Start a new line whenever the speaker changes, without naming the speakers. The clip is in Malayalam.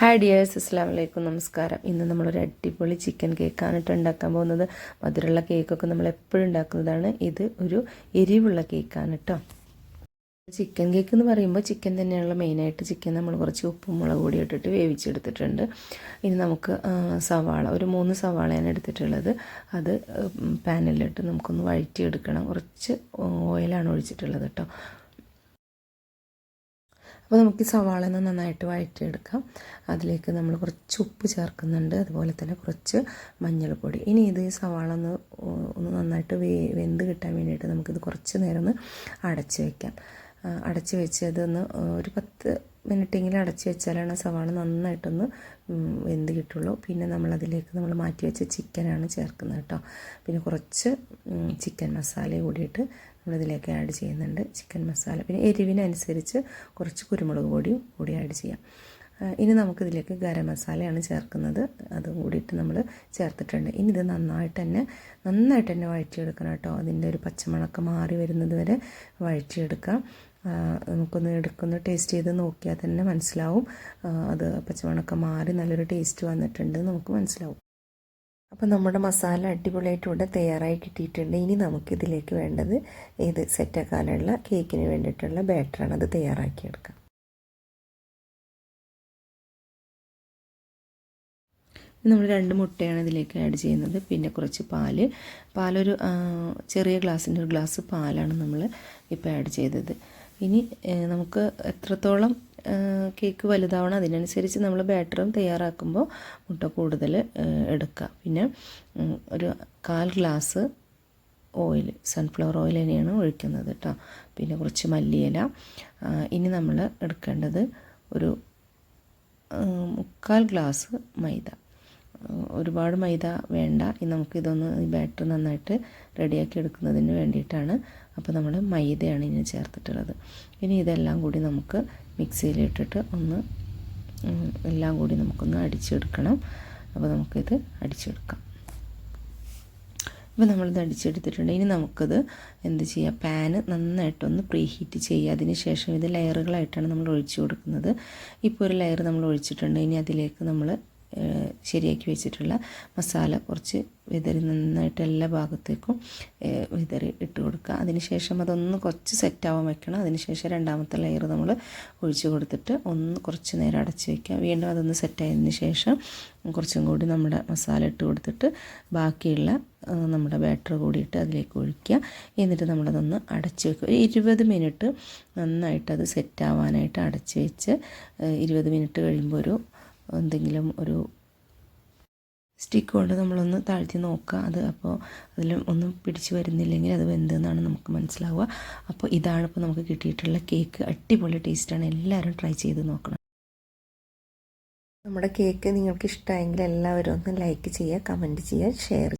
ഹായ് ഡിയേഴ്സ് അസ്സാം വലൈക്കും നമസ്കാരം. ഇന്ന് നമ്മളൊരു അടിപൊളി ചിക്കൻ കേക്കാണ് കേട്ടോ ഉണ്ടാക്കാൻ പോകുന്നത്. മധുരമുള്ള കേക്കൊക്കെ നമ്മൾ എപ്പോഴും ഉണ്ടാക്കുന്നതാണ്. ഇത് ഒരു എരിവുള്ള കേക്കാണ് കേട്ടോ ചിക്കൻ കേക്ക് എന്ന് പറയുമ്പോൾ ചിക്കൻ തന്നെയാണല്ലോ മെയിനായിട്ട് ചിക്കൻ നമ്മൾ കുറച്ച് ഉപ്പും മുളക് പൊടി ഇട്ടിട്ട് വേവിച്ചെടുത്തിട്ടുണ്ട്. ഇനി നമുക്ക് സവാള. ഒരു മൂന്ന് സവാളയാണ് എടുത്തിട്ടുള്ളത്. അത് പാനിലിട്ട് നമുക്കൊന്ന് വഴറ്റിയെടുക്കണം. കുറച്ച് ഓയിലാണ് ഒഴിച്ചിട്ടുള്ളത് കേട്ടോ അപ്പോൾ നമുക്ക് ഈ സവാള ഒന്ന് നന്നായിട്ട് വഴറ്റിയെടുക്കാം. അതിലേക്ക് നമ്മൾ കുറച്ച് ഉപ്പ് ചേർക്കുന്നുണ്ട്. അതുപോലെ തന്നെ കുറച്ച് മഞ്ഞൾപ്പൊടി. ഇനി ഇത് ഈ സവാള ഒന്ന് ഒന്ന് നന്നായിട്ട് വേ വെന്ത് കിട്ടാൻ വേണ്ടിയിട്ട് നമുക്കിത് കുറച്ച് നേരം ഒന്ന് അടച്ച് വയ്ക്കാം അടച്ച് വെച്ച് അതൊന്ന് ഒരു പത്ത് മിനിറ്റെങ്കിലും അടച്ചു വെച്ചാലാണ് സവാള നന്നായിട്ടൊന്ന് വെന്ത് കിട്ടുള്ളൂ. പിന്നെ നമ്മളതിലേക്ക് നമ്മൾ മാറ്റി വെച്ച ചിക്കനാണ് ചേർക്കുന്നത് കേട്ടോ. പിന്നെ കുറച്ച് ചിക്കൻ മസാല കൂടിയിട്ട് നമ്മളിതിലേക്ക് ആഡ് ചെയ്യുന്നുണ്ട്. ചിക്കൻ മസാല പിന്നെ എരിവിനനുസരിച്ച് കുറച്ച് കുരുമുളക് പൊടിയും കൂടി ആഡ് ചെയ്യാം. ഇനി നമുക്കിതിലേക്ക് ഗരം മസാലയാണ് ചേർക്കുന്നത്. അതും കൂടിയിട്ട് നമ്മൾ ചേർത്തിട്ടുണ്ട്. ഇനി ഇത് നന്നായിട്ട് തന്നെ നന്നായിട്ട് തന്നെ വഴറ്റിയെടുക്കണം കേട്ടോ. അതിന്റെ ഒരു പച്ചമണക്കം മാറി വരുന്നത് വരെ വഴറ്റിയെടുക്കാം. നമുക്കൊന്ന് എടുക്കുന്ന ടേസ്റ്റ് ചെയ്ത് നോക്കിയാൽ തന്നെ മനസ്സിലാവും. അത് പച്ചമണക്കം മാറി നല്ലൊരു ടേസ്റ്റ് വന്നിട്ടുണ്ട് നമുക്ക് മനസ്സിലാവും. അപ്പോൾ നമ്മുടെ മസാല അടിപൊളിയായിട്ട് ഇവിടെ തയ്യാറായി കിട്ടിയിട്ടുണ്ട്. ഇനി നമുക്കിതിലേക്ക് വേണ്ടത് ഇത് സെറ്റാക്കാനുള്ള കേക്കിന് വേണ്ടിയിട്ടുള്ള ബാറ്ററാണ് അത് തയ്യാറാക്കിയെടുക്കാം. നമ്മൾ രണ്ട് മുട്ടയാണ് ഇതിലേക്ക് ആഡ് ചെയ്യുന്നത്. പിന്നെ കുറച്ച് പാൽ. പാലൊരു ചെറിയ ഗ്ലാസ്സിന്റെ ഒരു ഗ്ലാസ് പാലാണ് നമ്മൾ ഇപ്പോൾ ആഡ് ചെയ്തത്. ഇനി നമുക്ക് എത്രത്തോളം കേക്ക് വലുതാവണം അതിനനുസരിച്ച് നമ്മൾ ബാറ്ററും തയ്യാറാക്കുമ്പോൾ മുട്ട കൂടുതൽ എടുക്കുക പിന്നെ ഒരു കാൽ ഗ്ലാസ് ഓയിൽ സൺഫ്ലവർ ഓയിൽ തന്നെയാണ് ഒഴിക്കുന്നത് കേട്ടോ പിന്നെ കുറച്ച് മല്ലിയില. ഇനി നമ്മൾ എടുക്കേണ്ടത് ഒരു മുക്കാൽ ഗ്ലാസ് മൈദ. ഒരുപാട് മൈദ വേണ്ട. ഇനി നമുക്കിതൊന്ന് ഈ ബാറ്റർ നന്നായിട്ട് റെഡിയാക്കി എടുക്കുന്നതിന് വേണ്ടിയിട്ടാണ്. അപ്പോൾ നമ്മൾ മൈദയാണ് ഇനി ചേർത്തിട്ടുള്ളത്. ഇനി ഇതെല്ലാം കൂടി നമുക്ക് മിക്സിയിലിട്ടിട്ട് ഒന്ന് എല്ലാം കൂടി നമുക്കൊന്ന് അടിച്ചെടുക്കണം. അപ്പോൾ നമുക്കിത് അടിച്ചെടുക്കാം. ഇപ്പോൾ നമ്മളിത് അടിച്ചെടുത്തിട്ടുണ്ട്. ഇനി നമുക്കത് എന്ത് ചെയ്യുക പാന് നന്നായിട്ടൊന്ന് പ്രീ ഹീറ്റ് ചെയ്യുക. അതിന് ശേഷം ഇത് ലെയറുകളായിട്ടാണ് നമ്മൾ ഒഴിച്ചു കൊടുക്കുന്നത്. ഇപ്പോൾ ഒരു ലെയർ നമ്മൾ ഒഴിച്ചിട്ടുണ്ട്. ഇനി അതിലേക്ക് നമ്മൾ ശരിയാക്കി വെച്ചിട്ടുള്ള മസാല കുറച്ച് വിതറി നന്നായിട്ട് എല്ലാ ഭാഗത്തേക്കും വിതറി ഇട്ട് കൊടുക്കുക. അതിനുശേഷം അതൊന്ന് കുറച്ച് സെറ്റാവാൻ വെക്കണം. അതിനുശേഷം രണ്ടാമത്തെ ലെയർ നമ്മൾ ഒഴിച്ചു കൊടുത്തിട്ട് ഒന്ന് കുറച്ച് നേരം അടച്ച് വയ്ക്കുക വീണ്ടും അതൊന്ന് സെറ്റായതിന് ശേഷം കുറച്ചും കൂടി നമ്മുടെ മസാല ഇട്ട് കൊടുത്തിട്ട് ബാക്കിയുള്ള നമ്മുടെ ബാറ്റർ കൂടിയിട്ട് അതിലേക്ക് ഒഴിക്കുക. എന്നിട്ട് നമ്മളതൊന്ന് അടച്ച് വെക്കുക. ഒരു ഇരുപത് മിനിറ്റ് നന്നായിട്ട് അത് സെറ്റാവാനായിട്ട് അടച്ച് വെച്ച് ഇരുപത് മിനിറ്റ് കഴിയുമ്പോൾ ഒരു എന്തെങ്കിലും ഒരു സ്റ്റിക്ക് കൊണ്ട് നമ്മളൊന്ന് താഴ്ത്തി നോക്കുക. അത് അപ്പോൾ അതിൽ ഒന്നും പിടിച്ചു വരുന്നില്ലെങ്കിൽ അത് വെന്തെന്നാണ് നമുക്ക് മനസ്സിലാവുക. അപ്പോൾ ഇതാണ് ഇപ്പോൾ നമുക്ക് കിട്ടിയിട്ടുള്ള കേക്ക്. അടിപൊളി ടേസ്റ്റാണ് എല്ലാവരും ട്രൈ ചെയ്ത് നോക്കണം. നമ്മുടെ കേക്ക് നിങ്ങൾക്ക് ഇഷ്ടമായെങ്കിൽ എല്ലാവരും ഒന്ന് ലൈക്ക് ചെയ്യുക കമന്റ് ചെയ്യുക ഷെയർ